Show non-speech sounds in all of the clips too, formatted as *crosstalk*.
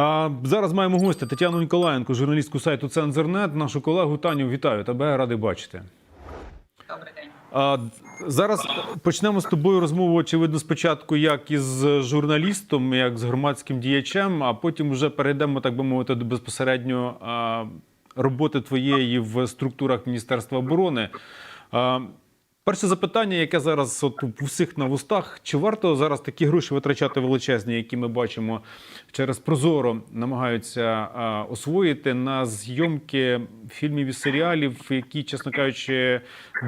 А, зараз маємо гостя Тетяну Ніколаєнко, журналістку сайту Цензорнет. Нашу колегу Таню. Вітаю тебе, радий бачити. Добрий день. А, зараз почнемо з тобою розмову, очевидно, спочатку як із журналістом, як з громадським діячем, а потім вже перейдемо, так би мовити, до безпосередньо роботи твоєї в структурах Міністерства оборони. Перше запитання, яке зараз от у всіх на вустах: чи варто зараз такі гроші витрачати величезні, які ми бачимо через Прозоро, намагаються а, освоїти на зйомки фільмів і серіалів, які, чесно кажучи,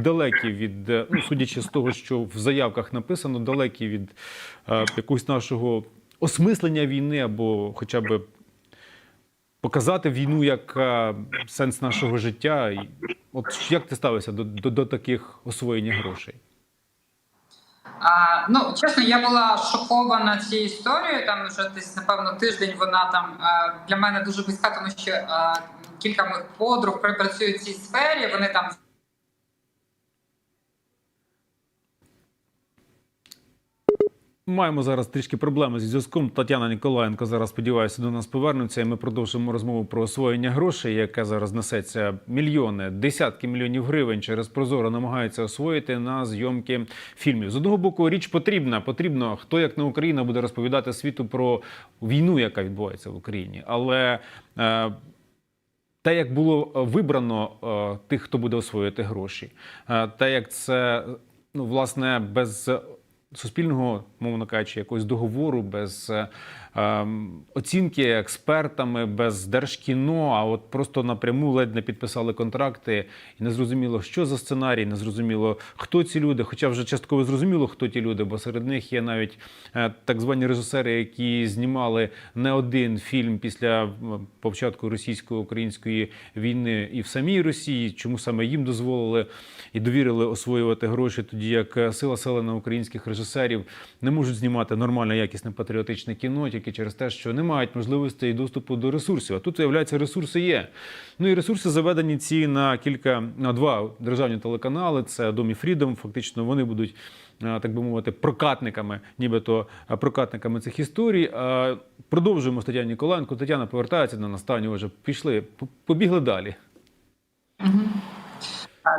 далекі від ну, судячи з того, що в заявках написано, далекі від а, якогось нашого осмислення війни або хоча б показати війну як сенс нашого життя. От як ти ставишся до, до, до таких освоєння грошей? А, ну, чесно, я була шокована цією історією. Там вже десь, напевно, тиждень вона там е, для мене дуже близька, тому що е, кілька моїх подруг працюють в цій сфері. Вони там Маємо зараз трішки проблеми зі зв'язком. Тетяна Ніколаєнко зараз сподіваюся до нас повернуться. І ми продовжимо розмову про освоєння грошей, яке зараз несеться мільйони, десятки мільйонів гривень через Прозоро намагаються освоїти на зйомки фільмів. З одного боку, річ потрібна. Потрібно хто як не Україна буде розповідати світу про війну, яка відбувається в Україні, але е, те, як було вибрано е, тих, хто буде освоювати гроші, е, те, як це ну власне без суспільного, мовно кажучи, якогось договору, без е, оцінки експертами, без держкіно, а от просто напряму ледь не підписали контракти, і не зрозуміло, що за сценарій, не зрозуміло, хто ці люди. Хоча вже частково зрозуміло, хто ті люди, бо серед них є навіть е, так звані режисери, які знімали не один фільм після початку російсько-української війни і в самій Росії. Чому саме їм дозволили і довірили освоювати гроші, тоді як е, сила селена українських режисерів не можуть знімати нормальне якісне патріотичне кіно тільки через те, що не мають можливості і доступу до ресурсів. А тут виявляється, ресурси є. Ну і ресурси заведені ці на кілька на два державні телеканали. Це Домі Фрідом. Фактично вони будуть. е, Так би мовити, прокатниками, нібито е, прокатниками цих історій. Продовжуємо з Тетяні Ніколаєнко. Тетяна повертається до нас. Таню вже пішли, побігли далі.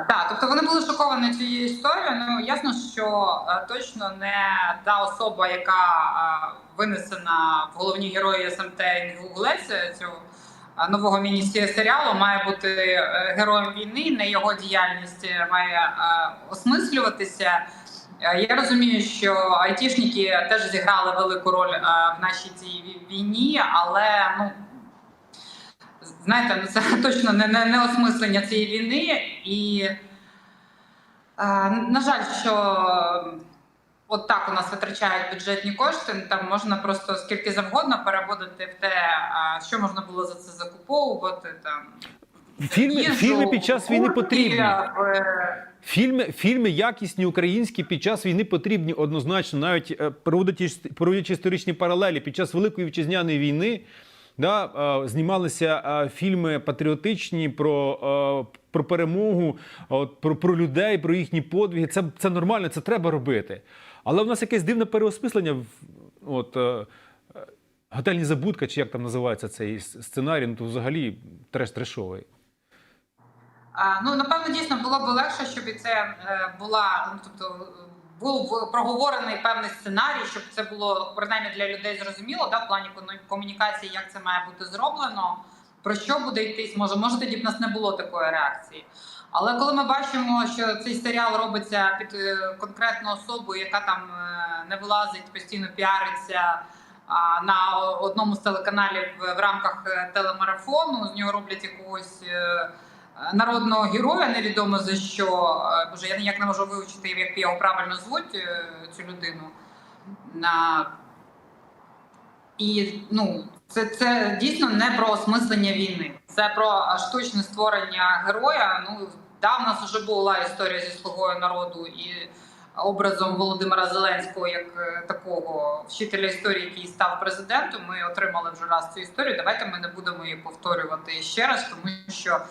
Так, тобто вони були шоковані цією історією. Ну ясно, що е, точно не та особа, яка винесена в головні герої СМТ і Гуглець цього е, нового міні-серіалу, має бути е, героєм війни. Не його діяльність е, має е, осмислюватися. Е, Я розумію, що айтішники теж зіграли велику роль е, в нашій цій війні, але ну знаєте, ну це *laughs* точно не, не, не осмислення цієї війни. І е, на жаль, що от так у нас витрачають бюджетні кошти. Там можна просто скільки завгодно переводити в те, що можна було за це закуповувати. Там Фільми, їжу, фільми під час війни потрібні. е, Фільми, фільми якісні українські під час війни потрібні однозначно, навіть е, проводячи, проводячи історичні паралелі під час Великої вітчизняної війни. Да, е, знімалися фільми патріотичні про, про перемогу, про, про людей, про їхні подвиги. Це, це нормально, це треба робити. Але в нас якесь дивне переосмислення. От, е, готельні забудка, чи як там називається цей сценарій, ну то взагалі треш трешовий. Ну напевно дійсно було б легше, щоб і це е, була ну тобто був проговорений певний сценарій, щоб це було принаймні для людей зрозуміло, да, в плані комунікації, як це має бути зроблено, про що буде йтись. Може, може тоді б нас не було такої реакції. Але коли ми бачимо, що цей серіал робиться під е, конкретну особу, яка там е, не вилазить, постійно піариться на одному з телеканалів в рамках е, телемарафону, з нього роблять якогось. народного героя, невідомо за що. Боже, я ніяк не можу вивчити, як його правильно звуть цю людину. І ну, це, це дійсно не про осмислення війни, це про штучне створення героя. Ну, да, в нас вже була історія зі слугою народу і образом Володимира Зеленського як е, такого вчителя історії, який став президентом. Ми отримали вже раз цю історію. Давайте ми не будемо її повторювати ще раз, тому що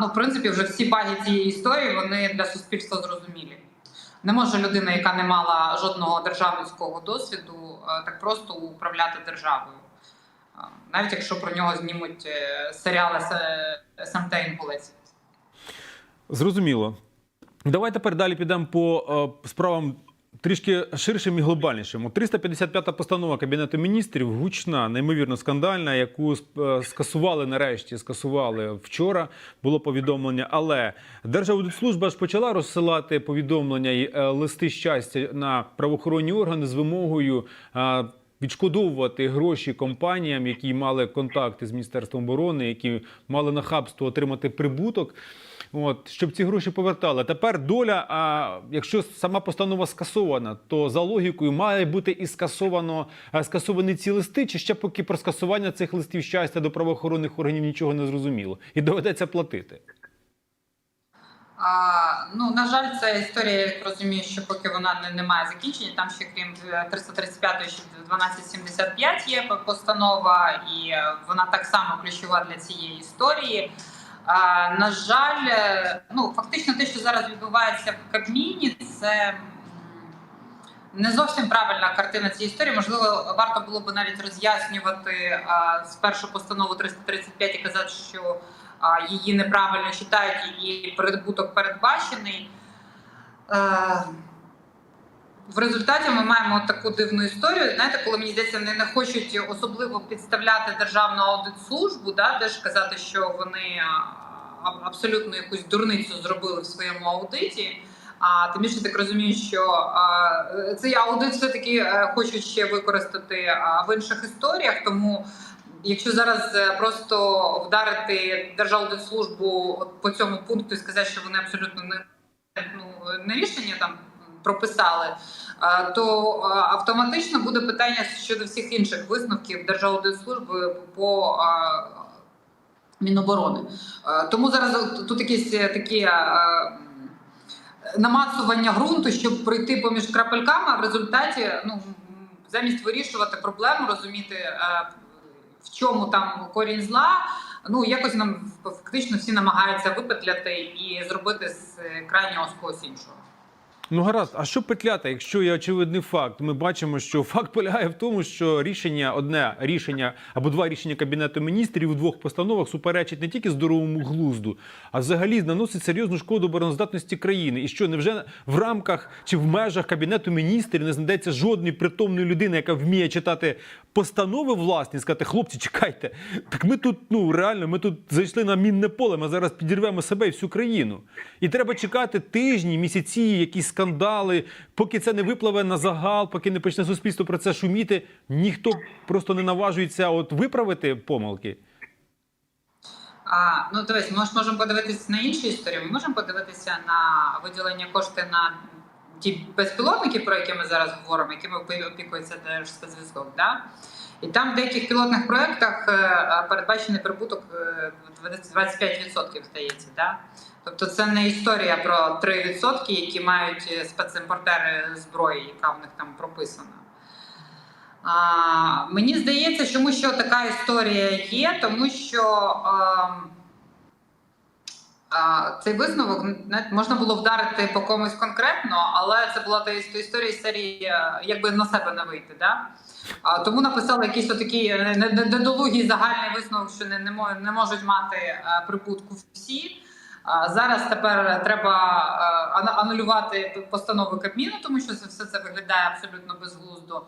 ну, в принципі, вже всі баги цієї історії вони для суспільства зрозумілі. Не може людина, яка не мала жодного державницького досвіду, так просто управляти державою. Навіть якщо про нього знімуть е, серіали С- СМТ Інгулець. Зрозуміло. Давай тепер далі підемо по е, справам трішки ширшим і глобальнішим. От 355-та постанова Кабінету міністрів гучна, неймовірно скандальна, яку е, скасували нарешті, скасували вчора. Було повідомлення. Але Держаудитслужба ж почала розсилати повідомлення і е, листи щастя на правоохоронні органи з вимогою. е, Відшкодовувати гроші компаніям, які мали контакти з міністерством оборони, які мали нахабство отримати прибуток. От щоб ці гроші повертали. Тепер доля. А якщо сама постанова скасована, то за логікою має бути і скасовано е, скасовані ці листи, чи ще поки про скасування цих листів щастя до правоохоронних органів нічого не зрозуміло, і доведеться платити. А, ну, на жаль, ця історія, я так розумію, що поки вона не, не має закінчення, там ще крім 335 ще 1275 є постанова, і е, вона так само ключова для цієї історії. На жаль, е, ну фактично те, що зараз відбувається в Кабміні, це не зовсім правильна картина цієї історії. Можливо, варто було б навіть роз'яснювати а, спершу постанову 335 і казати, що а, її неправильно читають і прибуток передбачений. Е, В результаті ми маємо таку дивну історію. Знаєте, коли мені здається, не, не хочуть особливо підставляти державну аудитслужбу, да, теж казати, що вони абсолютно якусь дурницю зробили в своєму аудиті. А тим більше так розумію, що а, цей аудит все-таки е, хочуть ще використати а, в інших історіях. Тому якщо зараз е, просто вдарити Держаудитслужбу от по цьому пункту і сказати, що вони абсолютно не, ну, не рішення там прописали, е, то е, автоматично буде питання щодо всіх інших висновків Держаудитслужби по е, Міноборони. Тому зараз тут якісь такі. намацування ґрунту, щоб пройти поміж крапельками, а в результаті ну, замість вирішувати проблему, розуміти, в чому там корінь зла, ну якось нам фактично всі намагаються випетляти і зробити з крайнього з когось іншого. Ну гаразд, а що петляти, якщо є очевидний факт? Ми бачимо, що факт полягає в тому, що рішення, одне рішення або два рішення кабінету міністрів у двох постановах суперечить не тільки здоровому глузду, а взагалі наносить серйозну шкоду обороноздатності країни. І що невже в рамках чи в межах кабінету міністрів не знайдеться жодної притомної людини, яка вміє читати постанови власні, сказати, хлопці, чекайте, так ми тут ну реально, ми тут зайшли на мінне поле. Ми зараз підірвемо себе і всю країну. І треба чекати тижні, місяці, якісь скандали, поки це не випливе на загал, поки не почне суспільство про це шуміти. Ніхто просто не наважується от виправити помилки. А, ну дивись, ми ж можемо подивитися на інші історії. Ми можемо подивитися на виділення коштів на ті безпілотники, про які ми зараз говоримо, якими опі- опікується Держспецзв'язок. Да? І там в деяких пілотних проєктах е, е, передбачений прибуток е, 25%, здається. Да? Тобто це не історія про 3%, які мають е, спецімпортери зброї, яка в них там прописана. А, мені здається, чому що така історія є, тому що а, а, цей висновок можна було вдарити по комусь конкретно, але це була та історія серії, е, якби на себе не вийти. Да? А, тому написали якийсь отакий е, не- не- недолугий загальний висновок, що не, не, можуть мати прибутку всі. Зараз тепер треба е, анулювати постанови Кабміну, тому що все це виглядає абсолютно безглуздо.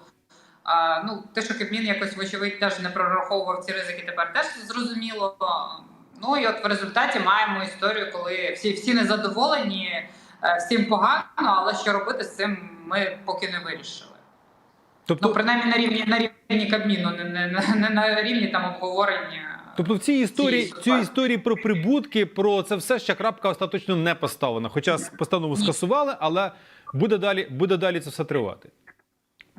Ну, те, що Кабмін якось, вочевидь, теж не прораховував ці ризики, тепер теж зрозуміло. Ну і от в результаті маємо історію, коли всі, всі незадоволені, е, всім погано, але що робити з цим ми поки не вирішили. Тобто, Ну, принаймні на рівні на рівні Кабміну, не, не, не, не на рівні там обговорення. Тобто в цій історії, цій історії про прибутки, про це все ще крапка остаточно не поставлена. Хоча постанову скасували, але буде далі, буде далі це все тривати.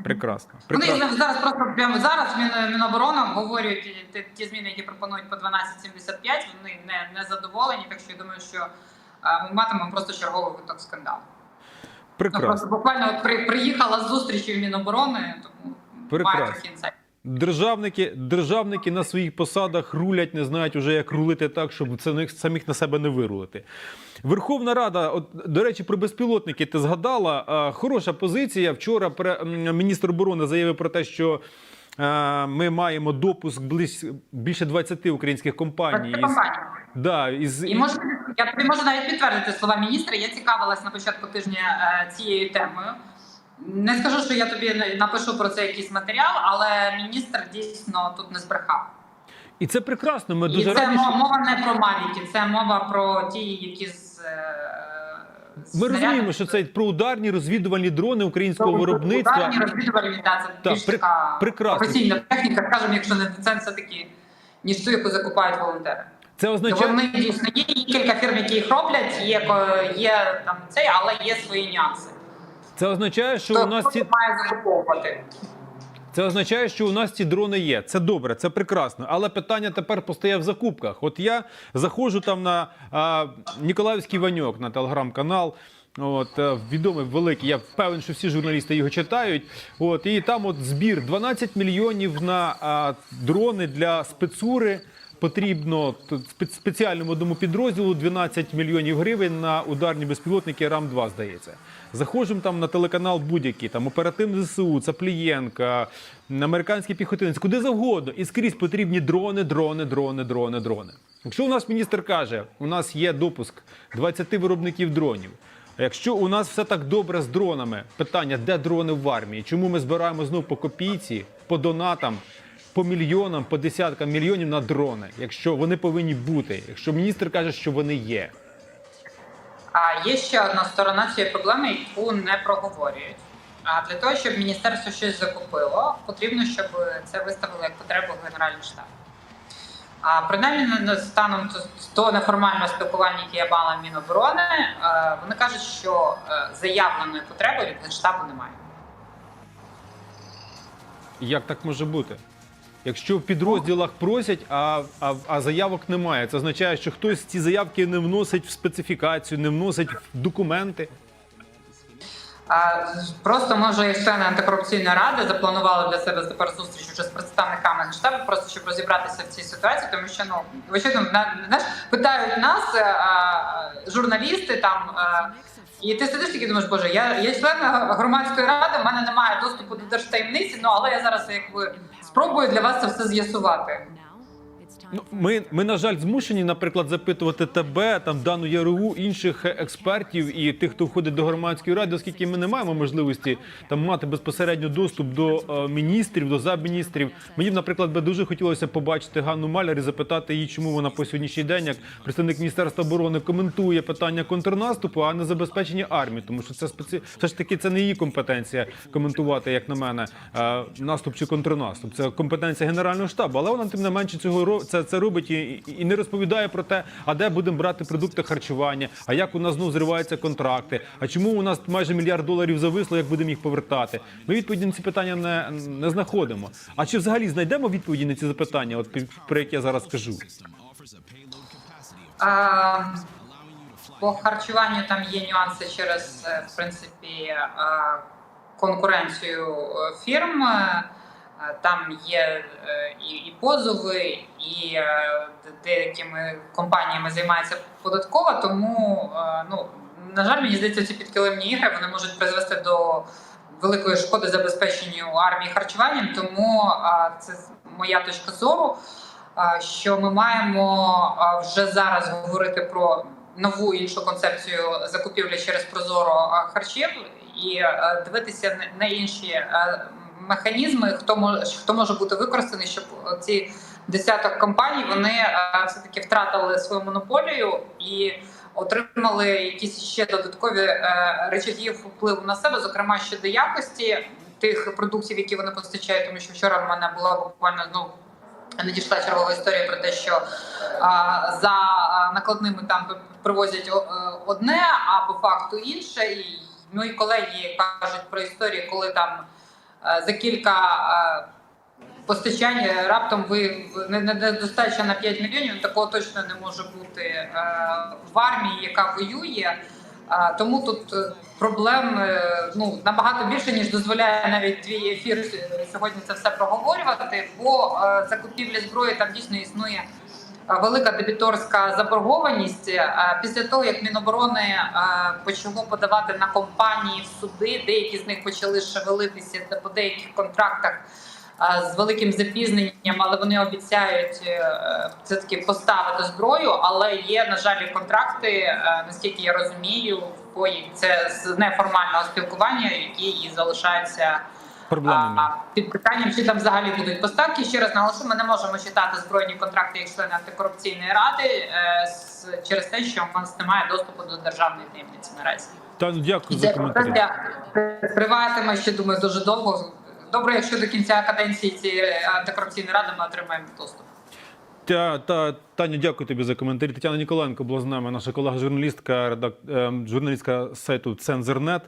Прекрасно. Вони зараз просто прямо зараз Мін, Міноборони обговорюють ті, ті, зміни, які пропонують по 1275, Вони не, не задоволені, так що я думаю, що ми матимемо просто черговий виток скандалу. Ну, просто буквально от при, приїхала з зустрічі в Міноборони, тому Прекрасно. трохи інсайт. Державники, державники на своїх посадах рулять, не знають уже, як рулити так, щоб це самих на себе не вирулити. Верховна Рада, от до речі, про безпілотники ти згадала. А, Хороша позиція. Вчора пре- міністр оборони заявив про те, що е, ми маємо допуск близь, більше 20 українських компаній. Із- Да, із, І можу я тобі можу навіть підтвердити слова міністра. Я цікавилась на початку тижня е, цією темою. Не скажу, що я тобі на- напишу про це якийсь матеріал, але міністр дійсно тут не збрехав. І це прекрасно. Ми І дуже це раді, що... мова не про мавіки, це мова про ті, які з. е, Ми розуміємо, що це про ударні розвідувальні дрони українського виробництва. Ударні розвідувальні, да, це Так, більш така прекрасно. професійна техніка, скажімо, якщо не це все-таки, ніж ту, яку закупають волонтери. Це означає, Вони дійсно є кілька фірм, які їх роблять, є, є там цей, але є свої нюанси. Це означає, що То у нас ці має закуповувати. Це означає, що у нас ці дрони є. Це добре, це прекрасно. Але питання тепер постає в закупках. От я заходжу там на а, Ніколаївський Ваньок на телеграм-канал. От е, відомий великий. Я впевнений, що всі журналісти його читають. От і там от збір 12 мільйонів на а, дрони для спецури. Потрібно спеціальному одному підрозділу 12 мільйонів гривень на ударні безпілотники РАМ-2, здається. Заходжу там на телеканал будь-який, там оперативний ЗСУ, Цаплієнка, американський піхотинець, куди завгодно. І скрізь потрібні дрони, дрони, дрони, дрони, дрони. Якщо у нас міністр каже, у нас є допуск 20 виробників дронів. А якщо у нас все так добре з дронами, питання, де дрони в армії? Чому ми збираємо знову по копійці, по донатам, по мільйонам, по десяткам мільйонів на дрони, якщо вони повинні бути, якщо міністр каже, що вони є. А є ще одна сторона цієї проблеми, яку не проговорюють. А для того, щоб міністерство щось закупило, потрібно, щоб це виставили як потребу Генеральний штаб. А принаймні на- на станом того неформального спілкування, яке я мала Міноборони, е, вони кажуть, що е, заявленої потреби від генштабу немає. Як так може бути? Якщо в підрозділах просять, а, а, а заявок немає, це означає, що хтось ці заявки не вносить в специфікацію, не вносить в документи. Просто може і члени антикорупційної ради запланували для себе тепер зустріч вже з представниками генштабу, просто щоб розібратися в цій ситуації, тому що ну очевидно, на- знаєш, питають нас е, журналісти там. Е, І ти сидиш і думаєш, боже, я, я член громадської ради, в мене немає доступу до держтаємниці, ну але я зараз якби спробую для вас це все з'ясувати. Ну, ми, ми, на жаль, змушені, наприклад, запитувати тебе, там Дану Яру, інших експертів і тих, хто входить до громадської ради, оскільки ми не маємо можливості там мати безпосередньо доступ до е, міністрів, до замміністрів. Мені б, наприклад, би дуже хотілося побачити Ганну Маляр і запитати її, чому вона по сьогоднішній день, як представник міністерства оборони, коментує питання контрнаступу, а не забезпечення армії, тому що це спеці... все ж таки це не її компетенція коментувати, як на мене, е, наступ чи контрнаступ. Це компетенція генерального штабу, але вона тим не менше цього ро- це, робить і, і- не розповідає про те, а де будемо брати продукти харчування, а як у нас знов зриваються контракти, а чому у нас майже мільярд доларів зависло, як будемо їх повертати. Ми відповіді на ці питання не, не знаходимо. А чи взагалі знайдемо відповіді на ці запитання, от про які я зараз кажу? А, по харчуванню там є нюанси через е, в принципі е, конкуренцію е, фірм. Е, Там є е, і, позови, і е, деякими компаніями займається податкова. Тому ну на жаль, мені здається, ці підкилимні ігри вони можуть призвести до великої шкоди забезпеченню армії харчуванням. Тому це моя точка зору що ми маємо вже зараз говорити про нову іншу концепцію закупівлі через прозоро харчів і дивитися на- інші механізми, хто може хто може бути використаний, щоб ці десяток компаній вони все таки втратили свою монополію і. Отримали якісь ще додаткові е, речаги впливу на себе, зокрема щодо якості тих продуктів, які вони постачають. Тому що вчора в мене була буквально ну надійшла чергова історія про те, що а, за накладними там привозять е, одне, а по факту інше. І мої колеги кажуть про історії, коли там е, за кілька е, постачань е, раптом ви не, не недостача на 5 мільйонів. Такого точно не може бути е, в армії, яка воює. Тому тут е, проблем е, ну набагато більше ніж дозволяє навіть твій ефір е, сьогодні це все проговорювати. Бо е, закупівля зброї там дійсно існує е, велика дебіторська заборгованість. Е, Після того як Міноборони е, почало подавати на компанії в суди, деякі з них почали шевелитися по деяких контрактах. е, з великим запізненням, але вони обіцяють е, все таки поставити зброю. Але є на жаль контракти, е, наскільки я розумію, це з неформального спілкування, які і залишаються. Проблемами. А, під питанням, чи там взагалі будуть поставки. Ще раз наголошу, ми не можемо читати збройні контракти як члени антикорупційної ради е, з- через те, що у нас немає доступу до державної таємниці наразі. Таню, дякую за коментарі. триватиме ще думаю дуже довго. Добре, якщо до кінця каденції цієї антикорупційної ради ми отримаємо доступ. Та, та, Таню, дякую тобі за коментарі. Тетяна Ніколенко була з нами, наша колега журналістка, редак, ем, журналістка сайту Цензернет.